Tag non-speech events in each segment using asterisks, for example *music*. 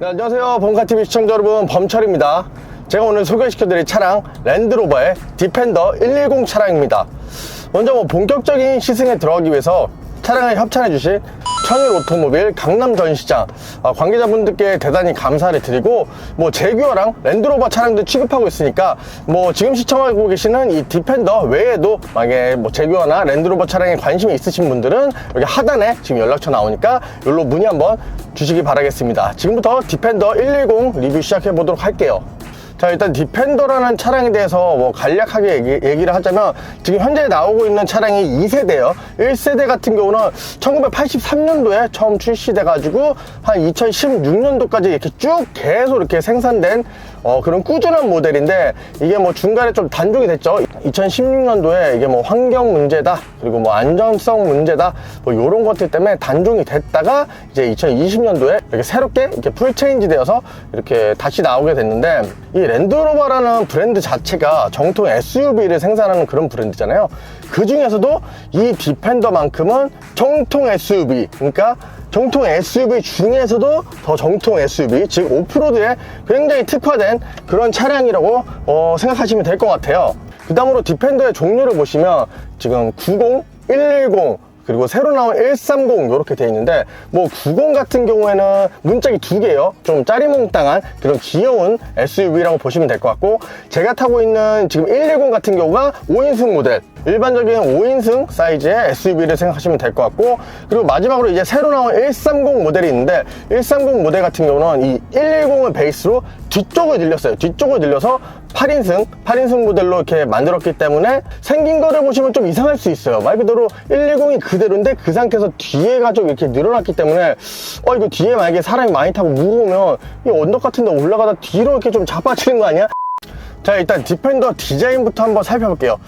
네, 안녕하세요. 범카TV 시청자 여러분, 범철입니다. 제가 오늘 소개시켜드릴 차량, 랜드로버의 디펜더 110 차량입니다. 먼저 뭐 본격적인 시승에 들어가기 위해서 차량을 협찬해주신 천일 오토모빌 강남 전시장 아, 관계자분들께 대단히 감사를 드리고 뭐 제규어랑 랜드로버 차량도 취급하고 있으니까 뭐 지금 시청하고 계시는 이 디펜더 외에도 만약에 뭐 제규어나 랜드로버 차량에 관심이 있으신 분들은 여기 하단에 지금 연락처 나오니까 여기로 문의 한번 주시기 바라겠습니다. 지금부터 디펜더 110 리뷰 시작해 보도록 할게요. 자 일단 디펜더라는 차량에 대해서 뭐 간략하게 얘기, 를 하자면 지금 현재 나오고 있는 차량이 2세대예요. 1세대 같은 경우는 1983년도에 처음 출시돼 가지고 한 2016년도까지 이렇게 쭉 계속 이렇게 생산된 어, 그런 꾸준한 모델인데 이게 뭐 중간에 좀 단종이 됐죠 2016년도에 이게 뭐 환경 문제다 그리고 뭐 안전성 문제다 뭐 이런 것들 때문에 단종이 됐다가 이제 2020년도에 이렇게 새롭게 이렇게 풀 체인지 되어서 이렇게 다시 나오게 됐는데 이 랜드로버라는 브랜드 자체가 정통 SUV를 생산하는 그런 브랜드잖아요. 그 중에서도 이 디펜더만큼은 정통 SUV, 그러니까 정통 SUV 중에서도 더 정통 SUV, 즉 오프로드에 굉장히 특화된 그런 차량이라고 어, 생각하시면 될 것 같아요. 그 다음으로 디펜더의 종류를 보시면 지금 90, 110, 그리고 새로 나온 130 이렇게 돼 있는데 뭐 90 같은 경우에는 문짝이 두 개예요. 좀 짜리몽땅한 그런 귀여운 SUV라고 보시면 될 것 같고 제가 타고 있는 지금 110 같은 경우가 5인승 모델. 일반적인 5인승 사이즈의 SUV를 생각하시면 될 것 같고 그리고 마지막으로 이제 새로 나온 130 모델이 있는데 130 모델 같은 경우는 이 110을 베이스로 뒤쪽을 늘렸어요 뒤쪽을 늘려서 8인승, 8인승 모델로 이렇게 만들었기 때문에 생긴 거를 보시면 좀 이상할 수 있어요. 말 그대로 110이 그대로인데 그 상태에서 뒤에가 좀 이렇게 늘어났기 때문에 어 이거 뒤에 만약에 사람이 많이 타고 무거우면 이 언덕 같은 데 올라가다 뒤로 이렇게 좀 자빠지는 거 아니야? 자 일단 디펜더 디자인부터 한번 살펴볼게요.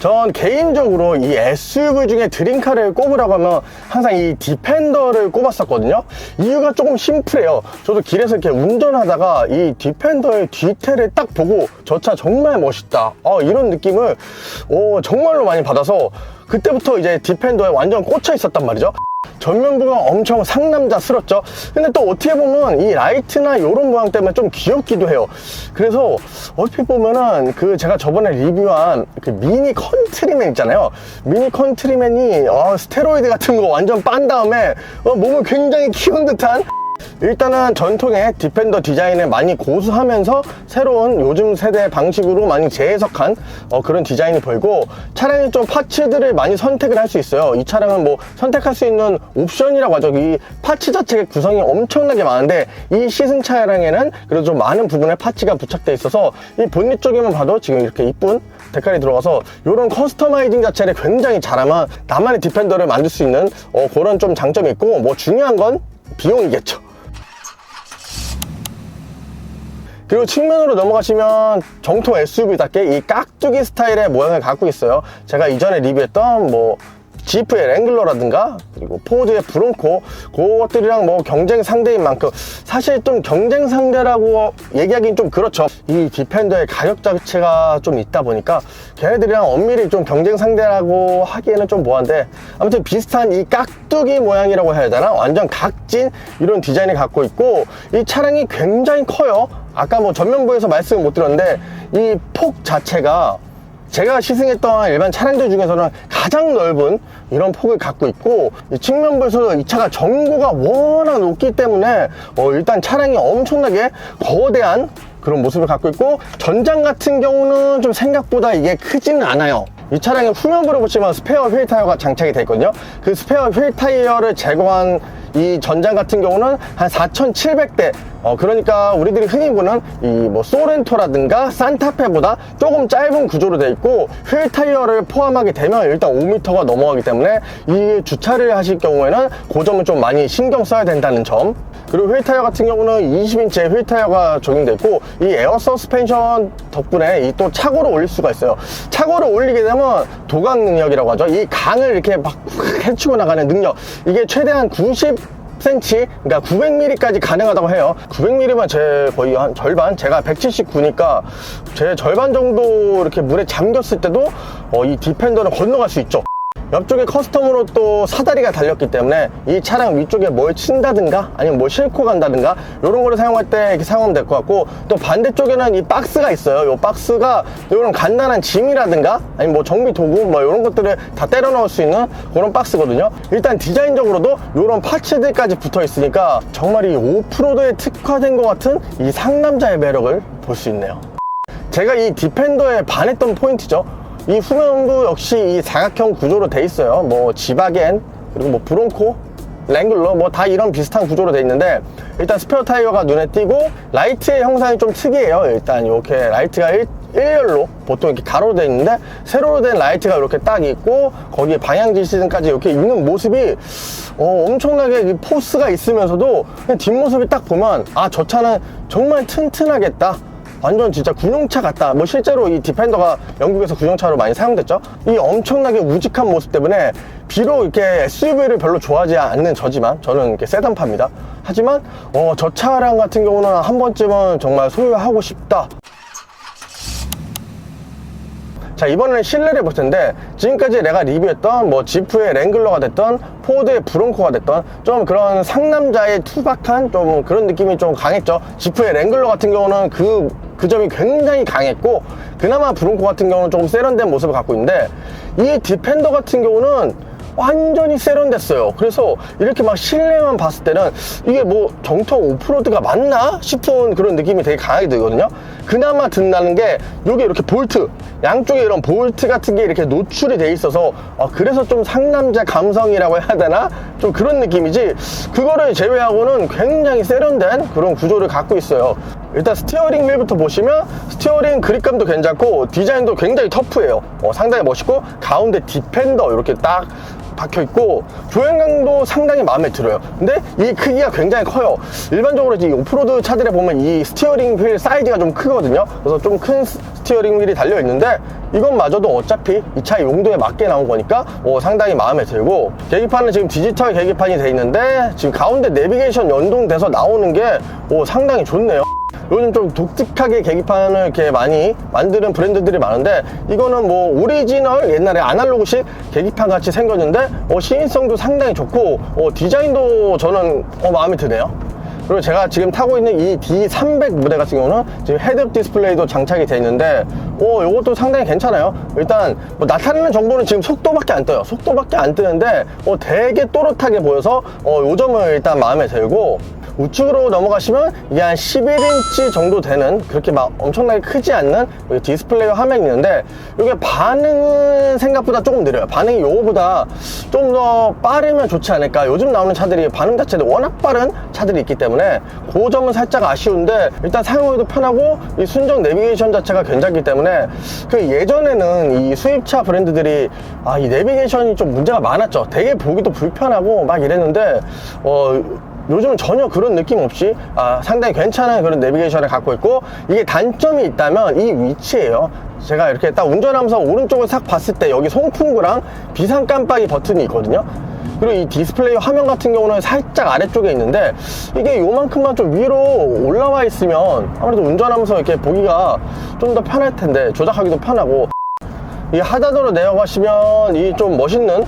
전 개인적으로 이 SUV 중에 드림카를 꼽으라고 하면 항상 이 디펜더를 꼽았었거든요. 이유가 조금 심플해요. 저도 길에서 이렇게 운전하다가 이 디펜더의 뒤태를 딱 보고 저 차 정말 멋있다. 어, 이런 느낌을 어, 정말로 많이 받아서 그때부터 이제 디펜더에 완전 꽂혀 있었단 말이죠. 전면부가 엄청 상남자스럽죠. 근데 또 어떻게 보면 이 라이트나 이런 모양 때문에 좀 귀엽기도 해요. 그래서 어떻게 보면은 그 제가 저번에 리뷰한 그 미니 컨트리맨 있잖아요. 미니 컨트리맨이 어, 스테로이드 같은 거 완전 빤 다음에 어, 몸을 굉장히 키운 듯한 일단은 전통의 디펜더 디자인을 많이 고수하면서 새로운 요즘 세대 방식으로 많이 재해석한 어, 그런 디자인이 보이고 차량이 좀 파츠들을 많이 선택을 할 수 있어요. 이 차량은 뭐 선택할 수 있는 옵션이라고 하죠. 이 파츠 자체의 구성이 엄청나게 많은데 이 시승 차량에는 그래도 좀 많은 부분에 파츠가 부착되어 있어서 이 본닛 쪽에만 봐도 지금 이렇게 이쁜 데칼이 들어가서 이런 커스터마이징 자체를 굉장히 잘하면 나만의 디펜더를 만들 수 있는 어, 그런 좀 장점이 있고 뭐 중요한 건 비용이겠죠 그리고 측면으로 넘어가시면 정통 SUV답게 이 깍두기 스타일의 모양을 갖고 있어요. 제가 이전에 리뷰했던 뭐 지프의 랭글러라든가 그리고 포드의 브론코 그것들이랑 뭐 경쟁 상대인 만큼 사실 좀 경쟁 상대라고 얘기하기는 좀 그렇죠. 이 디펜더의 가격 자체가 좀 있다 보니까 걔네들이랑 엄밀히 좀 경쟁 상대라고 하기에는 좀 뭐한데 아무튼 비슷한 이 깍두기 모양이라고 해야 되나? 완전 각진 이런 디자인을 갖고 있고 이 차량이 굉장히 커요 아까 뭐 전면부에서 말씀을 못 드렸는데 이 폭 자체가 제가 시승했던 일반 차량들 중에서는 가장 넓은 이런 폭을 갖고 있고 이 측면부에서 이 차가 전고가 워낙 높기 때문에 어 일단 차량이 엄청나게 거대한 그런 모습을 갖고 있고 전장 같은 경우는 좀 생각보다 이게 크지는 않아요 이 차량의 후면부를 보시면 스페어 휠 타이어가 장착이 되어 있거든요. 그 스페어 휠 타이어를 제거한 이 전장 같은 경우는 한 4,700대. 어 그러니까 우리들이 흔히 보는 이 뭐 소렌토라든가 산타페보다 조금 짧은 구조로 되어 있고 휠 타이어를 포함하게 되면 일단 5m가 넘어가기 때문에 이 주차를 하실 경우에는 그 점은 좀 많이 신경 써야 된다는 점. 그리고 휠 타이어 같은 경우는 20인치의 휠 타이어가 적용되어 있고 이 에어 서스펜션 덕분에 이 또 차고를 올릴 수가 있어요. 차고를 올리게 되면 도강 능력이라고 하죠 이 강을 이렇게 막 헤치고 나가는 능력 이게 최대한 90 10cm, 그러니까 900mm까지 가능하다고 해요. 900mm면 제 거의 한 절반, 제가 179니까 제 절반 정도 이렇게 물에 잠겼을 때도 어, 이 디펜더는 건너갈 수 있죠. 옆쪽에 커스텀으로 또 사다리가 달렸기 때문에 이 차량 위쪽에 뭘 친다든가 아니면 뭘 싣고 간다든가 이런 거를 사용할 때 이렇게 사용하면 될 것 같고 또 반대쪽에는 이 박스가 있어요. 이 박스가 이런 간단한 짐이라든가 아니면 뭐 정비 도구 뭐 이런 것들을 다 때려 넣을 수 있는 그런 박스거든요. 일단 디자인적으로도 이런 파츠들까지 붙어 있으니까 정말 이 오프로드에 특화된 것 같은 이 상남자의 매력을 볼 수 있네요. 제가 이 디펜더에 반했던 포인트죠. 이 후면부 역시 이 사각형 구조로 돼 있어요. 뭐 지바겐 그리고 뭐 브론코, 랭글러 뭐 다 이런 비슷한 구조로 돼 있는데 일단 스페어 타이어가 눈에 띄고 라이트의 형상이 좀 특이해요. 일단 이렇게 라이트가 일, 일렬로 보통 이렇게 가로로 돼 있는데 세로로 된 라이트가 이렇게 딱 있고 거기에 방향 지 시즌까지 이렇게 있는 모습이 어, 엄청나게 이 포스가 있으면서도 뒷모습이 딱 보면 아 저 차는 정말 튼튼하겠다. 완전 진짜 군용차 같다. 뭐 실제로 이 디펜더가 영국에서 군용차로 많이 사용됐죠. 이 엄청나게 우직한 모습 때문에 비록 이렇게 SUV를 별로 좋아하지 않는 저지만 저는 이렇게 세단파입니다. 하지만 어, 저 차량 같은 경우는 한 번쯤은 정말 소유하고 싶다. 자 이번에는 실내를 볼 텐데 지금까지 내가 리뷰했던 뭐 지프의 랭글러가 됐던 포드의 브론코가 됐던 좀 그런 상남자의 투박한 좀 그런 느낌이 좀 강했죠 지프의 랭글러 같은 경우는 그, 그 점이 굉장히 강했고 그나마 브론코 같은 경우는 조금 세련된 모습을 갖고 있는데 이 디펜더 같은 경우는 완전히 세련됐어요. 그래서 이렇게 막 실내만 봤을 때는 이게 뭐 정통 오프로드가 맞나 싶은 그런 느낌이 되게 강하게 들거든요. 그나마 든다는 게 이게 이렇게 볼트 양쪽에 이런 볼트 같은 게 이렇게 노출이 돼 있어서 어, 그래서 좀 상남자 감성이라고 해야 되나 좀 그런 느낌이지 그거를 제외하고는 굉장히 세련된 그런 구조를 갖고 있어요. 일단 스티어링 휠부터 보시면 스티어링 그립감도 괜찮고 디자인도 굉장히 터프해요. 어, 상당히 멋있고 가운데 디펜더 이렇게 딱 박혀 있고 조행감도 상당히 마음에 들어요. 근데 이 크기가 굉장히 커요. 일반적으로 이 오프로드 차들에 보면 이 스티어링 휠 사이즈가 좀 크거든요. 그래서 좀 큰 스티어링 휠이 달려 있는데 이것마저도 어차피 이차 용도에 맞게 나온 거니까 어, 상당히 마음에 들고 계기판은 지금 디지털 계기판이 돼 있는데 지금 가운데 내비게이션 연동돼서 나오는 게 어, 상당히 좋네요. 요즘 좀 독특하게 계기판을 이렇게 많이 만드는 브랜드들이 많은데 이거는 뭐 오리지널 옛날에 아날로그식 계기판 같이 생겼는데 어, 시인성도 상당히 좋고 어, 디자인도 저는 어, 마음에 드네요. 그리고 제가 지금 타고 있는 이 D300 모델 같은 경우는 지금 헤드업 디스플레이도 장착이 되어 있는데 오 이것도 상당히 괜찮아요. 일단 뭐 나타내는 정보는 지금 속도밖에 안 떠요. 속도밖에 안 뜨는데 어, 되게 또렷하게 보여서 어, 요 점을 일단 마음에 들고 우측으로 넘어가시면 이게 한 11인치 정도 되는 그렇게 막 엄청나게 크지 않는 여기 디스플레이 화면이 있는데 이게 반응은 생각보다 조금 느려요. 반응이 요거보다 좀 더 빠르면 좋지 않을까. 요즘 나오는 차들이 반응 자체도 워낙 빠른 차들이 있기 때문에 그 점은 살짝 아쉬운데 일단 사용하기도 편하고 이 순정 내비게이션 자체가 괜찮기 때문에 그 예전에는 이 수입차 브랜드들이 아 이 내비게이션이 좀 문제가 많았죠. 되게 보기도 불편하고 막 이랬는데 어 요즘은 전혀 그런 느낌 없이 아, 상당히 괜찮은 그런 내비게이션을 갖고 있고 이게 단점이 있다면 이 위치예요. 제가 이렇게 딱 운전하면서 오른쪽을 싹 봤을 때 여기 송풍구랑 비상 깜빡이 버튼이 있거든요 그리고 이 디스플레이 화면 같은 경우는 살짝 아래쪽에 있는데 이게 요만큼만 좀 위로 올라와 있으면 아무래도 운전하면서 이렇게 보기가 좀 더 편할 텐데 조작하기도 편하고 이 하단으로 내려가시면 이 좀 멋있는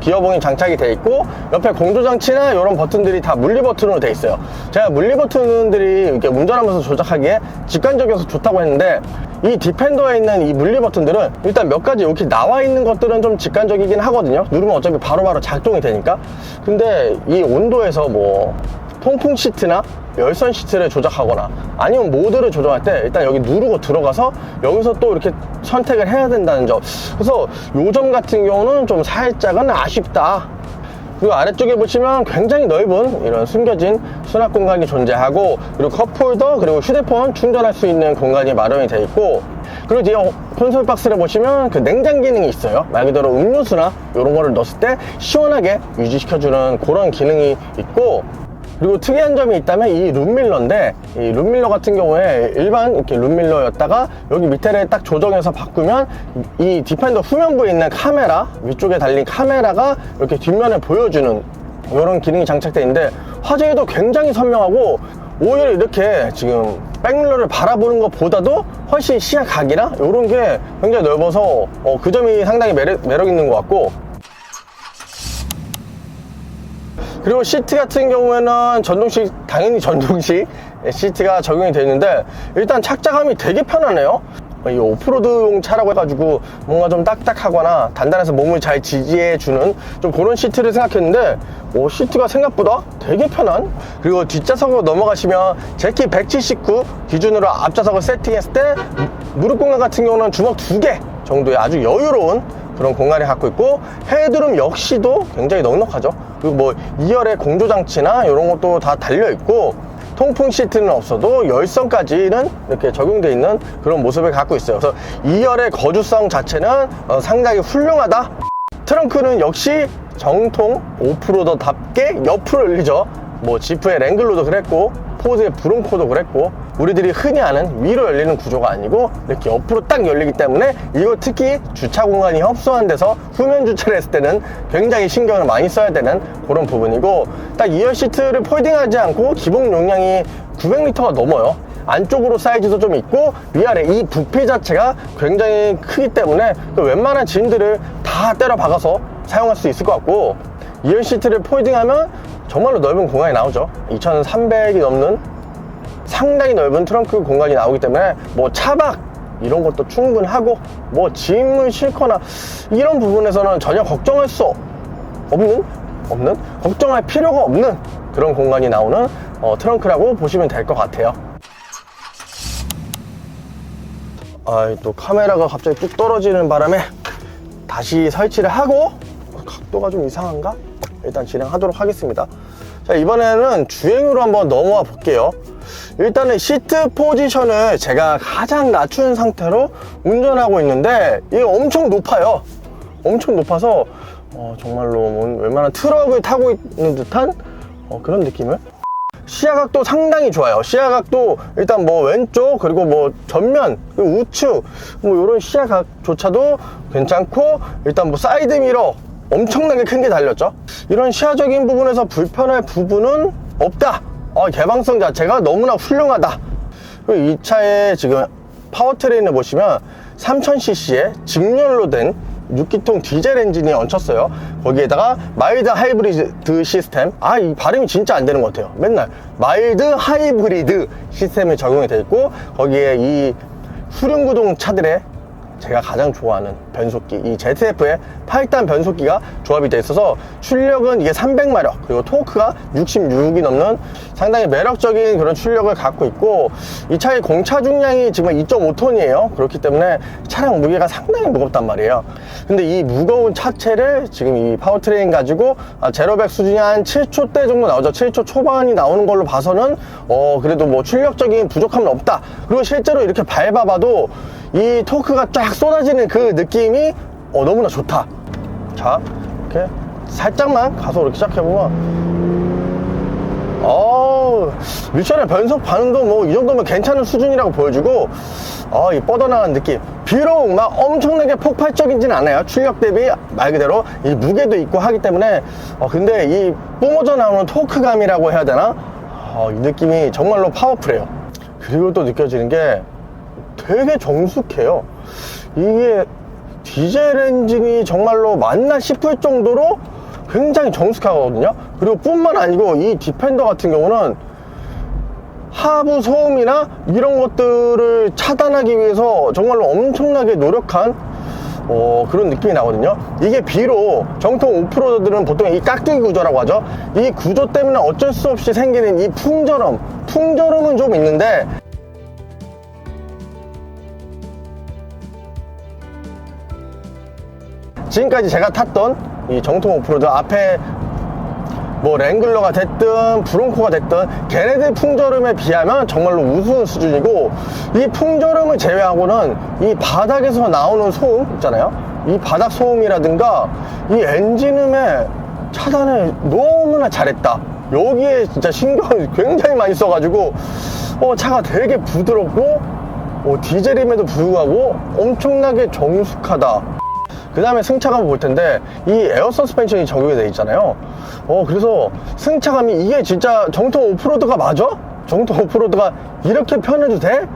기어봉이 장착이 돼 있고 옆에 공조장치나 이런 버튼들이 다 물리 버튼으로 돼 있어요. 제가 물리 버튼들이 이렇게 운전하면서 조작하기에 직관적이어서 좋다고 했는데 이 디펜더에 있는 이 물리 버튼들은 일단 몇 가지 이렇게 나와 있는 것들은 좀 직관적이긴 하거든요. 누르면 어차피 바로 바로 작동이 되니까. 근데 이 온도에서 뭐 통풍 시트나 열선 시트를 조작하거나 아니면 모드를 조정할 때 일단 여기 누르고 들어가서 여기서 또 이렇게 선택을 해야 된다는 점. 그래서 요 점 같은 경우는 좀 살짝은 아쉽다 그리고 아래쪽에 보시면 굉장히 넓은 이런 숨겨진 수납 공간이 존재하고 그리고 컵홀더 그리고 휴대폰 충전할 수 있는 공간이 마련이 되어 있고 그리고 뒤에 콘솔 박스를 보시면 그 냉장 기능이 있어요. 말 그대로 음료수나 이런 거를 넣었을 때 시원하게 유지시켜주는 그런 기능이 있고 그리고 특이한 점이 있다면 이 룸밀러인데 이 룸밀러 같은 경우에 일반 이렇게 룸밀러였다가 여기 밑에를 딱 조정해서 바꾸면 이 디펜더 후면부에 있는 카메라 위쪽에 달린 카메라가 이렇게 뒷면을 보여주는 이런 기능이 장착되어 있는데 화질도 굉장히 선명하고 오히려 이렇게 지금 백밀러를 바라보는 것보다도 훨씬 시야 각이나 이런 게 굉장히 넓어서 어, 그 점이 상당히 매력, 매력 있는 것 같고 그리고 시트 같은 경우에는 전동식 당연히 전동식 *laughs* 시트가 적용이 되어 있는데 일단 착자감이 되게 편하네요. 이 오프로드용 차라고 해가지고 뭔가 좀 딱딱하거나 단단해서 몸을 잘 지지해주는 좀 그런 시트를 생각했는데 오 시트가 생각보다 되게 편한? 그리고 뒷좌석으로 넘어가시면 제키 179 기준으로 앞좌석을 세팅했을 때 무릎 공간 같은 경우는 주먹 두 개 정도의 아주 여유로운 그런 공간을 갖고 있고 헤드룸 역시도 굉장히 넉넉하죠 그리고 뭐 2열의 공조 장치나 이런 것도 다 달려 있고 통풍 시트는 없어도 열선까지는 이렇게 적용되어 있는 그런 모습을 갖고 있어요. 그래서 2열의 거주성 자체는 어, 상당히 훌륭하다. 트렁크는 역시 정통 오프로더답게 옆으로 열리죠. 뭐 지프의 랭글로도 그랬고 포즈의 브론코도 그랬고 우리들이 흔히 아는 위로 열리는 구조가 아니고 이렇게 옆으로 딱 열리기 때문에 이거 특히 주차 공간이 협소한 데서 후면 주차를 했을 때는 굉장히 신경을 많이 써야 되는 그런 부분이고 딱 2열 시트를 폴딩하지 않고 기본 용량이 900리터가 넘어요. 안쪽으로 사이즈도 좀 있고 위아래 이 부피 자체가 굉장히 크기 때문에 그 웬만한 짐들을 다 때려 박아서 사용할 수 있을 것 같고 2열 시트를 폴딩하면 정말로 넓은 공간이 나오죠 2300이 넘는 상당히 넓은 트렁크 공간이 나오기 때문에 뭐 차박 이런 것도 충분하고 뭐 짐을 싣거나 이런 부분에서는 전혀 걱정할 수 없는 없는 걱정할 필요가 없는 그런 공간이 나오는 어, 트렁크라고 보시면 될 것 같아요 아, 또 카메라가 갑자기 뚝 떨어지는 바람에 다시 설치를 하고 각도가 좀 이상한가? 일단 진행하도록 하겠습니다. 자, 이번에는 주행으로 한번 넘어와 볼게요. 일단은 시트 포지션을 제가 가장 낮춘 상태로 운전하고 있는데 이게 엄청 높아요. 엄청 높아서 어, 정말로 뭐 웬만한 트럭을 타고 있는 듯한 어, 그런 느낌을 시야각도 상당히 좋아요. 시야각도 일단 뭐 왼쪽 그리고 뭐 전면 그리고 우측 뭐 이런 시야각조차도 괜찮고 일단 뭐 사이드 미러 엄청나게 큰 게 달렸죠. 이런 시야적인 부분에서 불편할 부분은 없다. 어, 개방성 자체가 너무나 훌륭하다. 이 차에 지금 파워트레인을 보시면 3000cc의 직렬로 된 6기통 디젤 엔진이 얹혔어요. 거기에다가 마일드 하이브리드 시스템. 아, 이 발음이 진짜 안 되는 것 같아요. 맨날 마일드 하이브리드 시스템이 적용이 되어 있고 거기에 이 후륜구동 차들의 제가 가장 좋아하는 변속기 이 ZF의 8단 변속기가 조합이 되어 있어서 출력은 이게 300마력 그리고 토크가 66이 넘는 상당히 매력적인 그런 출력을 갖고 있고 이 차의 공차 중량이 지금 2.5톤이에요. 그렇기 때문에 차량 무게가 상당히 무겁단 말이에요. 근데 이 무거운 차체를 지금 이 파워트레인 가지고 아, 제로백 수준이 한 7초대 정도 나오죠. 7초 초반이 나오는 걸로 봐서는 어 그래도 뭐 출력적인 부족함은 없다. 그리고 실제로 이렇게 밟아봐도 이 토크가 쫙 쏟아지는 그 느낌이 어, 너무나 좋다. 자, 이렇게 살짝만 가서 이렇게 시작해보면, 어 미션의 변속 반응도 뭐 이 정도면 괜찮은 수준이라고 보여주고, 어, 이 뻗어나간 느낌. 비록 막 엄청나게 폭발적이진 않아요. 출력 대비 말 그대로 이 무게도 있고 하기 때문에, 어, 근데 이 뿜어져 나오는 토크감이라고 해야 되나? 어, 이 느낌이 정말로 파워풀해요. 그리고 또 느껴지는 게 되게 정숙해요. 이게 디젤 엔진이 정말로 맞나 싶을 정도로 굉장히 정숙하거든요. 그리고 뿐만 아니고 이 디펜더 같은 경우는 하부 소음이나 이런 것들을 차단하기 위해서 정말로 엄청나게 노력한 어, 그런 느낌이 나거든요. 이게 비록 정통 오프로드들은 보통 이 깍두기 구조라고 하죠. 이 구조 때문에 어쩔 수 없이 생기는 이 풍절음, 풍절음은 좀 있는데 지금까지 제가 탔던 이 정통 오프로드 앞에 뭐 랭글러가 됐든 브론코가 됐든 걔네들 풍절음에 비하면 정말로 우스운 수준이고 이 풍절음을 제외하고는 이 바닥에서 나오는 소음 있잖아요. 이 바닥 소음이라든가 이 엔진음의 차단을 너무나 잘했다. 여기에 진짜 신경을 *laughs* 굉장히 많이 써가지고 어, 차가 되게 부드럽고 어, 디젤임에도 불구하고 엄청나게 정숙하다 그 다음에 승차감을 볼 텐데 이 에어 서스펜션이 적용이 되어 있잖아요 어 그래서 승차감이 이게 진짜 정통 오프로드가 맞아? 정통 오프로드가 이렇게 편해도 돼?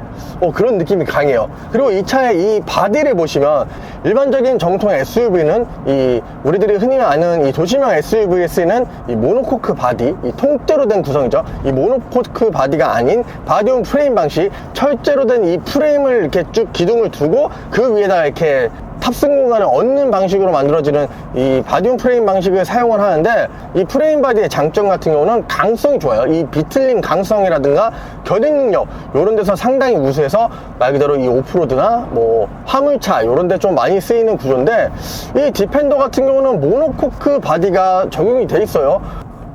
어, 그런 느낌이 강해요. 그리고 이 차의 이 바디를 보시면 일반적인 정통 SUV는 이 우리들이 흔히 아는 이 도시명 SUV에 쓰이는 이 모노코크 바디, 이 통째로 된 구성이죠. 이 모노코크 바디가 아닌 바디온 프레임 방식, 철제로 된 이 프레임을 이렇게 쭉 기둥을 두고 그 위에다가 이렇게 탑승 공간을 얻는 방식으로 만들어지는 이 바디온 프레임 방식을 사용을 하는데 이 프레임 바디의 장점 같은 경우는 강성이 좋아요. 이 비틀림 강성이라든가 견인 능력 이런 데서 상당히 우수해서 말 그대로 이 오프로드나 뭐 화물차 이런 데 좀 많이 쓰이는 구조인데 이 디펜더 같은 경우는 모노코크 바디가 적용이 돼 있어요.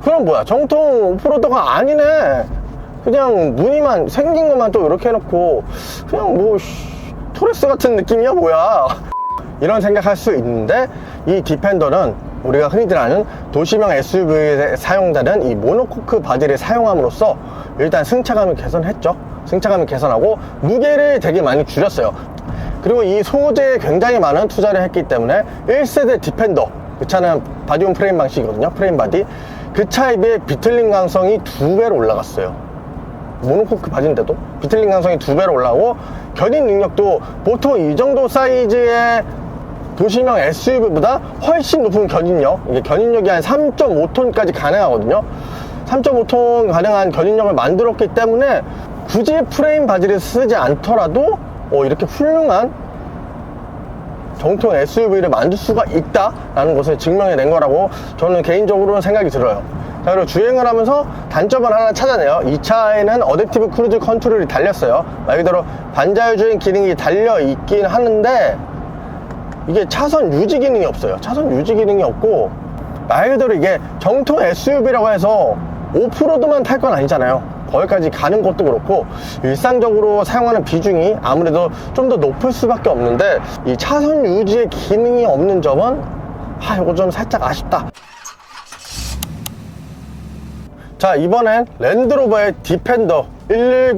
그럼 뭐야 정통 오프로드가 아니네. 그냥 무늬만 생긴 것만 또 이렇게 해놓고 그냥 뭐 씨, 토레스 같은 느낌이야 뭐야. 이런 생각할 수 있는데 이 디펜더는 우리가 흔히들 아는 도시명 SUV에 사용되는 이 모노코크 바디를 사용함으로써 일단 승차감을 개선했죠. 승차감을 개선하고 무게를 되게 많이 줄였어요. 그리고 이 소재에 굉장히 많은 투자를 했기 때문에 1세대 디펜더 그 차는 바디온 프레임 방식이거든요. 프레임 바디 그 차에 비해 비틀림 강성이 두 배로 올라갔어요. 모노코크 바지인데도 비틀링 강성이 두 배로 올라오고 견인 능력도 보통 이 정도 사이즈의 도시명 SUV보다 훨씬 높은 견인력 이게 견인력이 한 3.5톤까지 가능하거든요 3.5톤 가능한 견인력을 만들었기 때문에 굳이 프레임 바지를 쓰지 않더라도 어, 이렇게 훌륭한 정통 SUV를 만들 수가 있다라는 것을 증명해 낸 거라고 저는 개인적으로는 생각이 들어요. 자, 그리고 주행을 하면서 단점을 하나 찾아내요. 이 차에는 어댑티브 크루즈 컨트롤이 달렸어요. 말 그대로 반자율 주행 기능이 달려 있긴 하는데 이게 차선 유지 기능이 없어요. 차선 유지 기능이 없고 말 그대로 이게 정통 SUV라고 해서 오프로드만 탈 건 아니잖아요. 거기까지 가는 것도 그렇고 일상적으로 사용하는 비중이 아무래도 좀 더 높을 수밖에 없는데 이 차선 유지의 기능이 없는 점은 아 이거 좀 살짝 아쉽다. 자 이번엔 랜드로버의 디펜더 110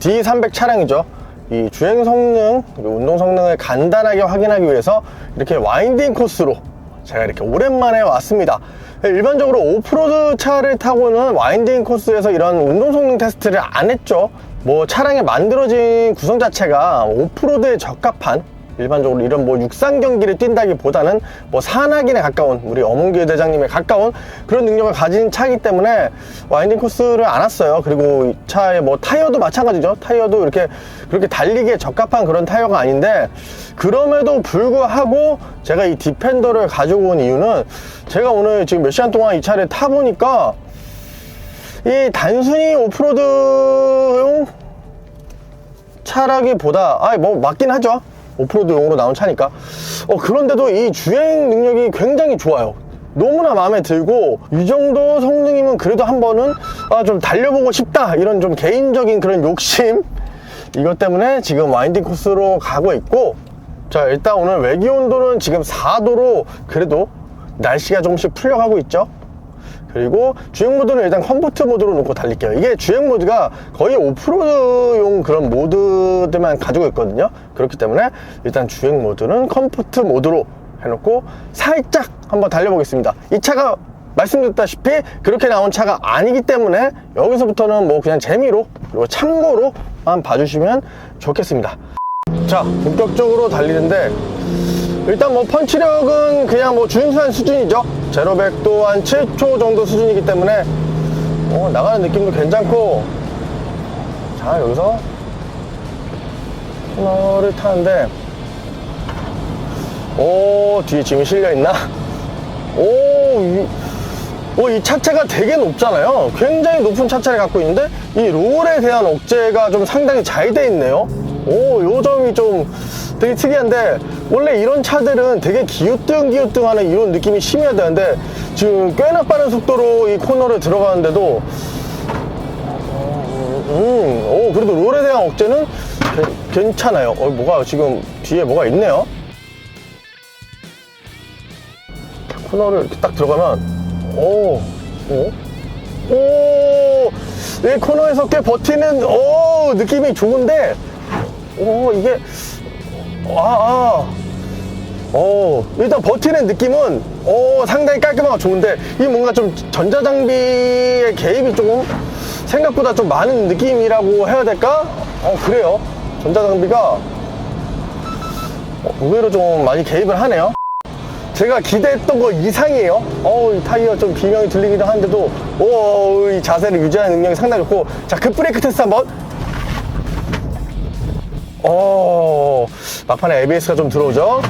D300 차량이죠 이 주행 성능 운동 성능을 간단하게 확인하기 위해서 이렇게 와인딩 코스로 제가 이렇게 오랜만에 왔습니다. 일반적으로 오프로드 차를 타고는 와인딩 코스에서 이런 운동 성능 테스트를 안 했죠. 뭐 차량에 만들어진 구성 자체가 오프로드에 적합한 일반적으로 이런 뭐 육상 경기를 뛴다기보다는 뭐 산악인에 가까운 우리 어문기 대장님에 가까운 그런 능력을 가진 차이기 때문에 와인딩 코스를 안 왔어요. 그리고 이 차의 뭐 타이어도 마찬가지죠. 타이어도 이렇게 그렇게 달리기에 적합한 그런 타이어가 아닌데 그럼에도 불구하고 제가 이 디펜더를 가지고 온 이유는 제가 오늘 지금 몇 시간 동안 이 차를 타보니까 이 단순히 오프로드용 차라기보다 아뭐 맞긴 하죠 오프로드용으로 나온 차니까. 어 그런데도 이 주행 능력이 굉장히 좋아요. 너무나 마음에 들고 이 정도 성능이면 그래도 한 번은 아 좀 달려보고 싶다. 이런 좀 개인적인 그런 욕심. 이것 때문에 지금 와인딩 코스로 가고 있고 자 일단 오늘 외기 온도는 지금 4도로 그래도 날씨가 조금씩 풀려가고 있죠 그리고 주행 모드는 일단 컴포트 모드로 놓고 달릴게요. 이게 주행 모드가 거의 오프로드용 그런 모드들만 가지고 있거든요. 그렇기 때문에 일단 주행 모드는 컴포트 모드로 해놓고 살짝 한번 달려보겠습니다. 이 차가 말씀드렸다시피 그렇게 나온 차가 아니기 때문에 여기서부터는 뭐 그냥 재미로 그리고 참고로만 봐주시면 좋겠습니다. 자, 본격적으로 달리는데 일단 뭐 펀치력은 그냥 뭐 준수한 수준이죠. 제로백도 한 7초 정도 수준이기 때문에 어, 나가는 느낌도 괜찮고 자 여기서 코너를 타는데 오 뒤에 짐이 실려있나? 오, 이, 오, 이 차체가 되게 높잖아요. 굉장히 높은 차체를 갖고 있는데 이 롤에 대한 억제가 좀 상당히 잘 돼 있네요. 오, 요 점이 좀 되게 특이한데 원래 이런 차들은 되게 기우뚱기우뚱하는 이런 느낌이 심해야 되는데 지금 꽤나 빠른 속도로 이 코너를 들어가는데도 음, 오, 그래도 롤에 대한 억제는 게- 괜찮아요. 어, 뭐가 지금 뒤에 뭐가 있네요. 코너를 이렇게 딱 들어가면 오, 오, 오, 이 코너에서 꽤 버티는 오 느낌이 좋은데 오 이게 아, 아. 오, 일단 버티는 느낌은 오, 상당히 깔끔하고 좋은데 이 뭔가 좀 전자장비의 개입이 조금 생각보다 좀 많은 느낌이라고 해야 될까? 어 그래요 전자장비가 어, 의외로 좀 많이 개입을 하네요 제가 기대했던 거 이상이에요 어우 이 타이어 좀 비명이 들리기도 하는데도 오 이 자세를 유지하는 능력이 상당히 좋고 자 급브레이크 테스트 한번 어 막판에 ABS가 좀 들어오죠?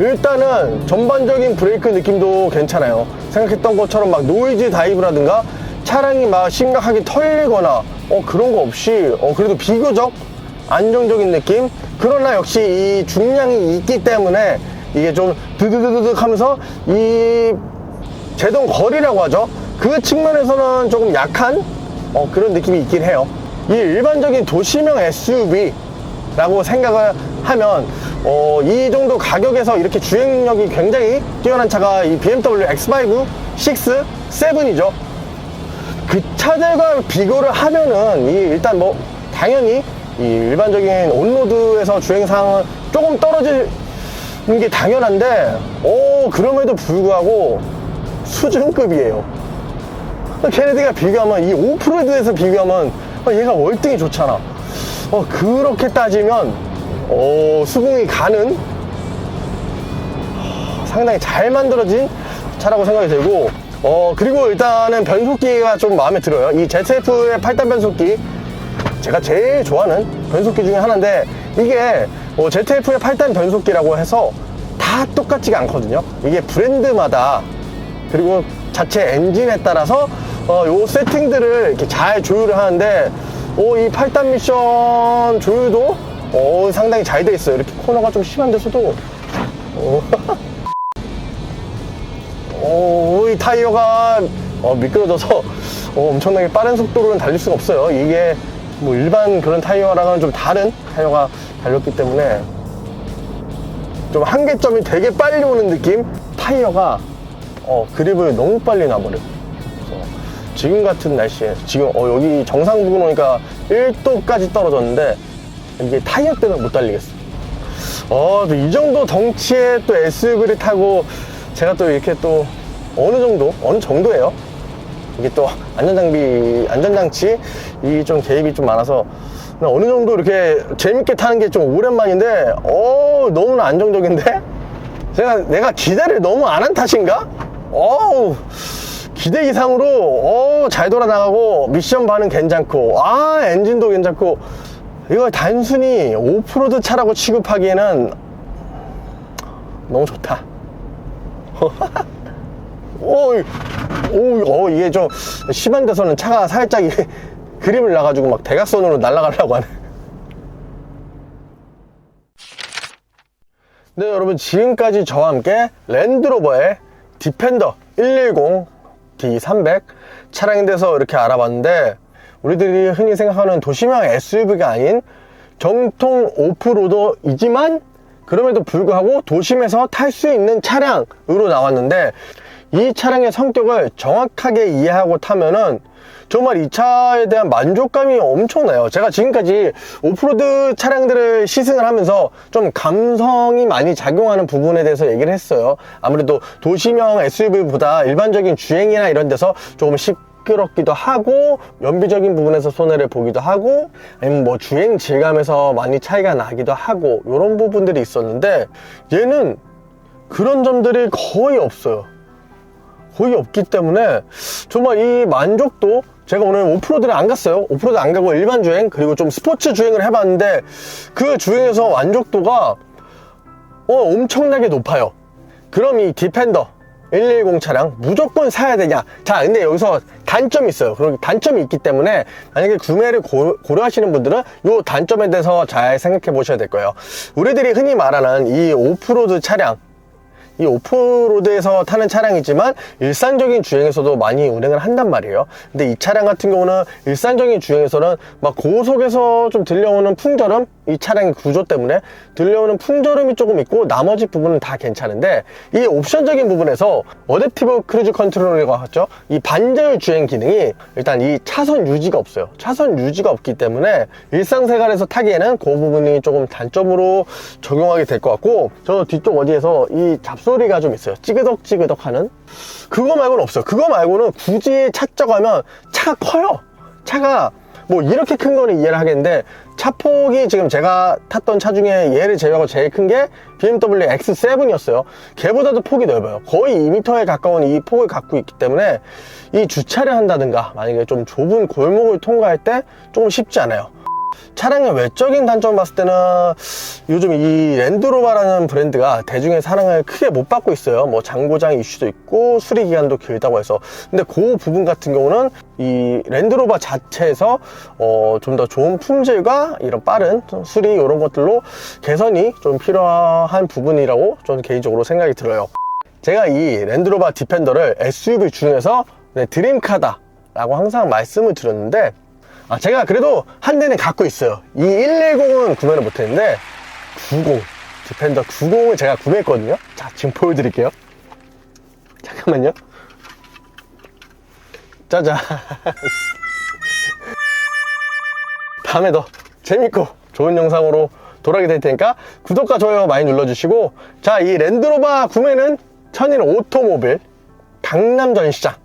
일단은 전반적인 브레이크 느낌도 괜찮아요. 생각했던 것처럼 막 노이즈 다이브라든가 차량이 막 심각하게 털리거나 어 그런 거 없이 어 그래도 비교적 안정적인 느낌? 그러나 역시 이 중량이 있기 때문에 이게 좀 드드드드득 하면서 이 제동 거리라고 하죠? 그 측면에서는 조금 약한 어, 그런 느낌이 있긴 해요. 이 일반적인 도시명 SUV 라고 생각을 하면 어, 이 정도 가격에서 이렇게 주행력이 굉장히 뛰어난 차가 이 BMW X5, 6, 7이죠. 그 차들과 비교를 하면은 이 일단 뭐 당연히 이 일반적인 온로드에서 주행상은 조금 떨어지는 게 당연한데 오 그럼에도 불구하고 수준급이에요. 걔네들과 비교하면 이 오프로드에서 비교하면 어, 얘가 월등히 좋잖아 어, 그렇게 따지면 어, 수긍이 가는 상당히 잘 만들어진 차라고 생각이 들고 어 그리고 일단은 변속기가 좀 마음에 들어요. 이 ZF의 8단 변속기 제가 제일 좋아하는 변속기 중에 하나인데 이게 뭐 ZF의 8단 변속기라고 해서 다 똑같지가 않거든요. 이게 브랜드마다 그리고 자체 엔진에 따라서 어, 요 세팅들을 이렇게 잘 조율을 하는데 오, 이 8단 미션 조율도 어, 상당히 잘 돼 있어요 이렇게 코너가 좀 심한 데서도 어. *laughs* 오, 이 타이어가 어, 미끄러져서 어, 엄청나게 빠른 속도로는 달릴 수가 없어요. 이게 뭐 일반 그런 타이어랑은 좀 다른 타이어가 달렸기 때문에 좀 한계점이 되게 빨리 오는 느낌? 타이어가 어, 그립을 너무 빨리 놔버려. 그래서 지금 같은 날씨에 지금 어, 여기 정상 부근 오니까 1도까지 떨어졌는데 이게 타이어 때문에 못 달리겠어. 어, 또이 정도 덩치에 또 SUV를 타고 제가 또 이렇게 또 어느 정도, 어느 정도예요. 이게 또 안전장비, 안전장치 이 좀 개입이 좀 많아서 어느 정도 이렇게 재밌게 타는 게 좀 오랜만인데, 어 너무나 안정적인데? 제가 내가 기대를 너무 안 한 탓인가? 어우, 기대 이상으로, 어, 잘 돌아나가고, 미션 반응 괜찮고, 아, 엔진도 괜찮고, 이걸 단순히 오프로드 차라고 취급하기에는 너무 좋다. *laughs* 오, 오, 어, 이게 좀 심한 데서는 차가 살짝 *laughs* 그림을 나가지고 막 대각선으로 날아가려고 하네. 네, 여러분 지금까지 저와 함께 랜드로버의 디펜더 110 D300 차량에 대해서 이렇게 알아봤는데 우리들이 흔히 생각하는 도시명 SUV가 아닌 정통 오프로더이지만 그럼에도 불구하고 도심에서 탈 수 있는 차량으로 나왔는데 이 차량의 성격을 정확하게 이해하고 타면은 정말 이 차에 대한 만족감이 엄청나요. 제가 지금까지 오프로드 차량들을 시승을 하면서 좀 감성이 많이 작용하는 부분에 대해서 얘기를 했어요. 아무래도 도시명 SUV보다 일반적인 주행이나 이런 데서 조금 시끄럽기도 하고 연비적인 부분에서 손해를 보기도 하고 아니면 뭐 주행 질감에서 많이 차이가 나기도 하고 이런 부분들이 있었는데 얘는 그런 점들이 거의 없어요. 거의 없기 때문에 정말 이 만족도 제가 오늘 오프로드를 안 갔어요. 오프로드 안 가고 일반 주행 그리고 좀 스포츠 주행을 해봤는데 그 주행에서 만족도가 어, 엄청나게 높아요. 그럼 이 디펜더 110 차량 무조건 사야 되냐? 자 근데 여기서 단점이 있어요. 그런 단점이 있기 때문에 만약에 구매를 고, 고려하시는 분들은 이 단점에 대해서 잘 생각해 보셔야 될 거예요. 우리들이 흔히 말하는 이 오프로드 차량 이 오프로드에서 타는 차량이지만 일상적인 주행에서도 많이 운행을 한단 말이에요. 근데 이 차량 같은 경우는 일상적인 주행에서는 막 고속에서 좀 들려오는 풍절음 이 차량의 구조 때문에 들려오는 풍절음이 조금 있고 나머지 부분은 다 괜찮은데 이 옵션적인 부분에서 어댑티브 크루즈 컨트롤이라고 하죠. 이 반절 주행 기능이 일단 이 차선 유지가 없어요. 차선 유지가 없기 때문에 일상생활에서 타기에는 그 부분이 조금 단점으로 적용하게 될 것 같고 저 뒤쪽 어디에서 이 잡소리가 좀 있어요. 찌그덕찌그덕 하는? 그거 말고는 없어요. 그거 말고는 굳이 찾자고 하면 차가 커요. 차가 뭐 이렇게 큰 거는 이해를 하겠는데 차폭이 지금 제가 탔던 차 중에 얘를 제외하고 제일 큰 게 BMW X7이었어요. 걔보다도 폭이 넓어요. 거의 2m에 가까운 이 폭을 갖고 있기 때문에 이 주차를 한다든가 만약에 좀 좁은 골목을 통과할 때 조금 쉽지 않아요 차량의 외적인 단점 봤을 때는 요즘 이 랜드로버라는 브랜드가 대중의 사랑을 크게 못 받고 있어요. 뭐 장고장 이슈도 있고 수리 기간도 길다고 해서. 근데 그 부분 같은 경우는 이 랜드로버 자체에서 어, 좀 더 좋은 품질과 이런 빠른 수리 이런 것들로 개선이 좀 필요한 부분이라고 저는 개인적으로 생각이 들어요. 제가 이 랜드로버 디펜더를 SUV 중에서 네, 드림카다 라고 항상 말씀을 드렸는데 아, 제가 그래도 한 대는 갖고 있어요. 이 110은 구매를 못했는데 90 디펜더 90을 제가 구매했거든요. 자, 지금 보여드릴게요. 잠깐만요. 짜잔. *laughs* 다음에 더 재밌고 좋은 영상으로 돌아오게 될 테니까 구독과 좋아요 많이 눌러주시고 자, 이 랜드로버 구매는 천일 오토모빌 강남 전시장.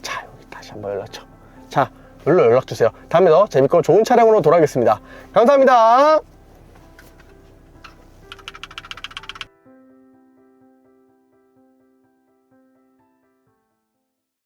자, 여기 다시 한번 연락처. 자, 연락 주세요. 다음에 더 재밌고 좋은 차량으로 돌아오겠습니다. 감사합니다.